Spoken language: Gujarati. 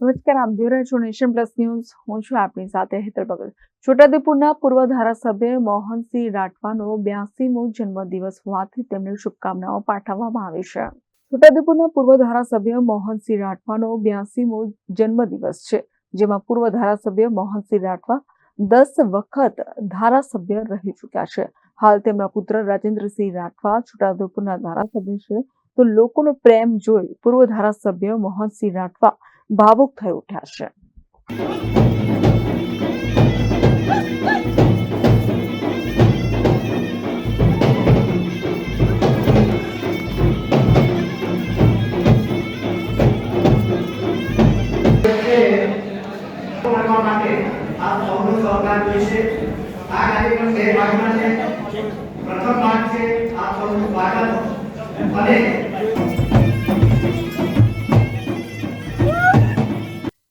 નમસ્કાર, આપ જોઈ રહ્યા પ્લસ ન્યૂઝ. હું છું આપની સાથે હેતર બગલ છોટાઉદેપુરના પૂર્વ ધારાસભ્ય મોહનસિંહ રાઠવાનો બ્યાસીમો જન્મદિવસ હોવાથી તેમને શુભકામનાઓ પાઠવવામાં આવી છે. છોટાઉદેપુરના પૂર્વ ધારાસભ્ય મોહનસિંહ રાઠવાનો બ્યાસીમો જન્મદિવસ છે, જેમાં પૂર્વ ધારાસભ્ય મોહનસિંહ રાઠવા દસ વખત ધારાસભ્ય રહી ચૂક્યા છે. હાલ તેમના પુત્ર રાજેન્દ્રસિંહ રાઠવા છોટાઉદેપુરના ધારાસભ્ય છે. તો લોકોનો પ્રેમ જોઈ પૂર્વ ધારાસભ્ય મોહનસિંહ રાઠવા ભાવુક થઈ ઉઠ્યા છે કરવા માટે આપ સૌનો સહકાર જોઈશે આ કાર્યક્રમ બે ભાગમાં છે પ્રથમ ભાગ છે આપ સૌનું સ્વાગત અને